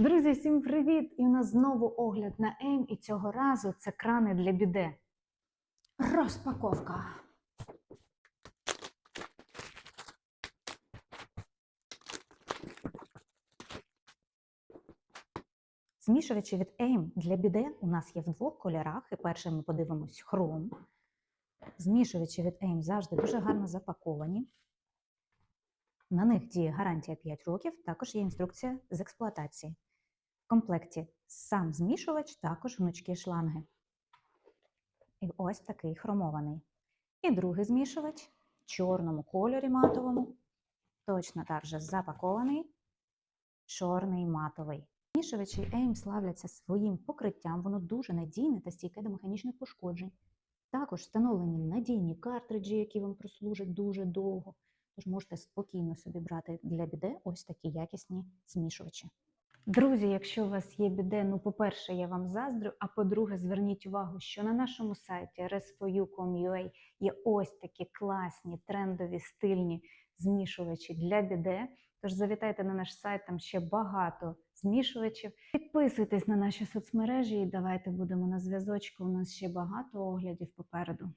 Друзі, всім привіт! І у нас знову огляд на ЕЙМ, і цього разу це крани для біде. Розпаковка. Змішувачі від ЕЙМ для біде у нас є в двох кольорах. І перший ми подивимось хром. Змішувачі від ЕЙМ завжди дуже гарно запаковані. На них діє гарантія 5 років, також є інструкція з експлуатації. Комплекті сам змішувач, також гнучкі шланги. І ось такий хромований. І другий змішувач в чорному кольорі матовому. Точно так же запакований, чорний матовий. Змішувачі AIM славляться своїм покриттям, воно дуже надійне та стійке до механічних пошкоджень. Також встановлені надійні картриджі, які вам прослужать дуже довго. Тож можете спокійно собі брати для біде ось такі якісні змішувачі. Друзі, якщо у вас є біде, ну, по-перше, я вам заздрю, а по-друге, зверніть увагу, що на нашому сайті res4u.com.ua є ось такі класні, трендові, стильні змішувачі для біде. Тож завітайте на наш сайт, там ще багато змішувачів. Підписуйтесь на наші соцмережі і давайте будемо на зв'язочку. У нас ще багато оглядів попереду.